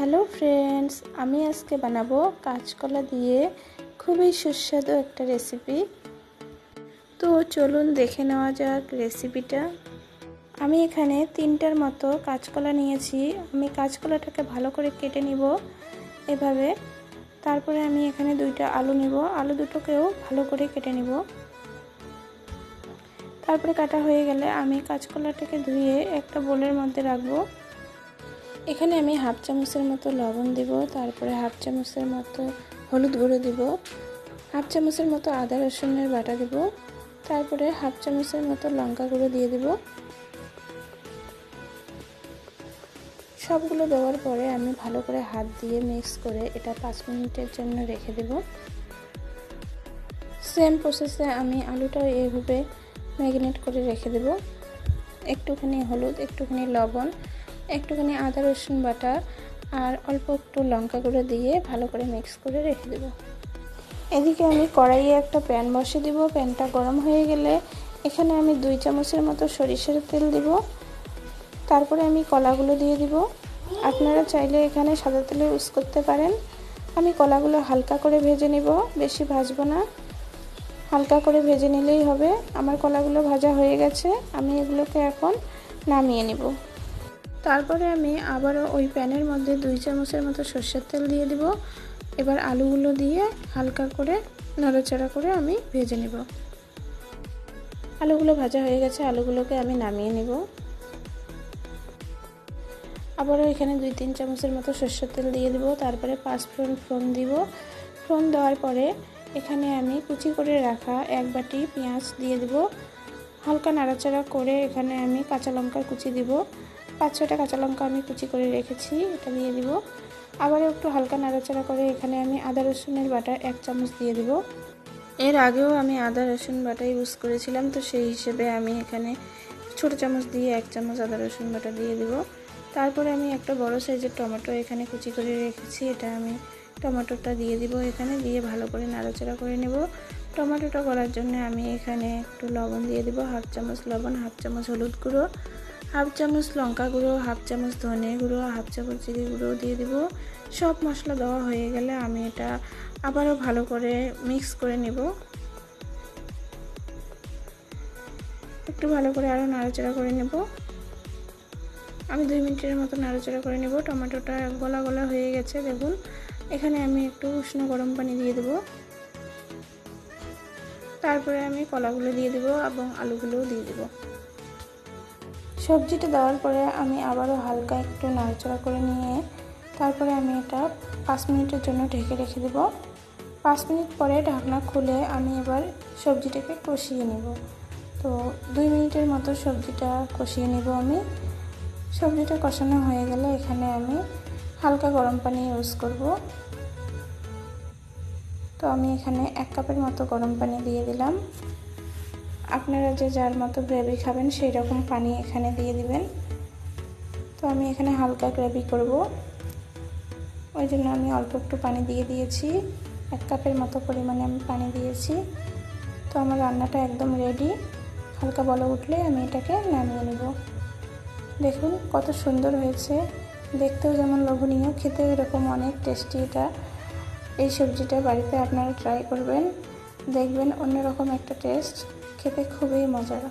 Hello friends, আমি আজকে বানাবো কাঁচকলা দিয়ে খুবই সুস্বাদু একটা রেসিপি। তো চলুন দেখে নেওয়া যাক রেসিপিটা। আমি এখানে তিনটার মতো কাঁচকলা নিয়েছি। আমি কাঁচকলাটাকে ভালো করে কেটে নিব এভাবে। তারপরে আমি এখানে দুইটা আলু নিব। আলু দুটোকেও ভালো করে কেটে নিব। তারপরে কাটা হয়ে গেলে আমি কাঁচকলাটাকে ধুয়ে একটা বোলের মধ্যে রাখব। এখানে আমি হাফ চামচের মতো লবণ দিব, তারপরে হাফ চামচের মতো হলুদ গুঁড়ো দিব, হাফ চামচের মতো আদা রসুনের বাটা দিব, তারপরে হাফ চামচের মতো লঙ্কা গুঁড়ো দিয়ে দিব। সবগুলো দেওয়ার পরে আমি ভালো করে হাত দিয়ে মিক্স করে এটা পাঁচ মিনিটের জন্য রেখে দেব। সেম প্রসেসে আমি আলুটাও এইভাবে ম্যাগনেট করে রেখে দেব। একটুখানি হলুদ, একটুখানি লবণ একটুখানি আদা, রসুন বাটা আর অল্প একটু লঙ্কা গুঁড়ো দিয়ে ভালো করে মিক্স করে রেখে দেব। এদিকে আমি কড়াইয়ে একটা প্যান বসে দিব। প্যানটা গরম হয়ে গেলে এখানে আমি দুই চামচের মতো সরিষার তেল দিব। তারপরে আমি কলাগুলো দিয়ে দিব। আপনারা চাইলে এখানে সাদা তেলে ইউজ করতে পারেন। আমি কলাগুলো হালকা করে ভেজে নিব। বেশি ভাজবো না। হালকা করে ভেজে নিলেই হবে। আমার কলাগুলো ভাজা হয়ে গেছে। আমি এগুলোকে এখন নামিয়ে নিব। তারপরে আমি আবারও ওই প্যানের মধ্যে দুই চামচের মতো সর্ষের তেল দিয়ে দিব। এবার আলুগুলো দিয়ে হালকা করে নড়াচড়া করে আমি ভেজে নেব। আলুগুলো ভাজা হয়ে গেছে, আলুগুলোকে আমি নামিয়ে নেব। আবারও এখানে দুই তিন চামচের মতো সর্ষের তেল দিয়ে দিব, তারপরে পাঁচ ফোড়ন ফোড়ন দিব। ফোড়ন দেওয়ার পরে এখানে আমি কুচি করে রাখা এক বাটি পেঁয়াজ দিয়ে দিব। হালকা নাড়াচাড়া করে এখানে আমি কাঁচা লঙ্কার কুচি দিব। পাঁচ ছটা কাঁচা লঙ্কা আমি কুচি করে রেখেছি, এটা দিয়ে দিব আবার একটু হালকা নাড়াচাড়া করে এখানে আমি আদা, রসুনের বাটা এক চামচ দিয়ে দিব। এর আগেও আমি আদা, রসুন বাটা ইউজ করেছিলাম, তো সেই হিসেবে আমি এখানে ছোট চামচ দিয়ে এক চামচ আদা, রসুন বাটা দিয়ে দিব। তারপরে আমি একটা বড় সাইজের টমেটো এখানে কুচি করে রেখেছি, এটা আমি টমেটোটা দিয়ে দিব এখানে, দিয়ে ভালো করে নাড়াচাড়া করে নেব। টমেটোটা করার জন্য আমি এখানে একটু লবণ দিয়ে দিব, হাফ চামচ লবণ, হাফ চামচ হলুদ গুঁড়ো। হাফ চামচ লঙ্কা গুঁড়ো, হাফ চামচ ধনে গুঁড়ো, হাফ চামচ জিরে গুঁড়ো দিয়ে দিব। সব মশলা দেওয়া হয়ে গেলে আমি এটা আবারও ভালো করে মিক্স করে নেব। একটু ভালো করে আরও নাড়াচাড়া করে নেব। আমি দুই মিনিটের মতো নাড়াচাড়া করে নেব। টমেটোটা গলা গলা হয়ে গেছে, দেখুন। এখানে আমি একটু উষ্ণ গরম পানি দিয়ে দেব। তারপরে আমি কলাগুলো দিয়ে দেব এবং আলুগুলোও দিয়ে দেবো। সবজিটা দেওয়ার পরে আমি আবারও হালকা একটু নাড়াচাড়া করে নিয়ে তারপরে আমি এটা পাঁচ মিনিটের জন্য ঢেকে রেখে দেব। পাঁচ মিনিট পরে ঢাকনা খুলে আমি এবার সবজিটাকে কষিয়ে নেব। তো দুই মিনিটের মতো সবজিটা কষিয়ে নেব আমি। সবজিটা কষানো হয়ে গেলে এখানে আমি হালকা গরম পানি ইউজ করব। তো আমি এখানে এক কাপের মতো গরম পানি দিয়ে দিলাম। আপনারা যে যার মতো গ্রেভি খাবেন সেই রকম পানি এখানে দিয়ে দিবেন। তো আমি এখানে হালকা গ্রেভি করব। ওই জন্য আমি অল্প একটু পানি দিয়ে দিয়েছি। এক কাপের মতো পরিমাণে আমি পানি দিয়েছি। তো আমার রান্নাটা একদম রেডি হালকা বলো উঠলে আমি এটাকে নামিয়ে নেব। দেখুন কত সুন্দর হয়েছে। দেখতেও যেমন লোভনীয়, খেতেও এরকম অনেক টেস্টি এটা। এই সবজিটা বাড়িতে আপনারা ট্রাই করবেন। দেখবেন অন্যরকম একটা টেস্ট খেতে খুবই মজার।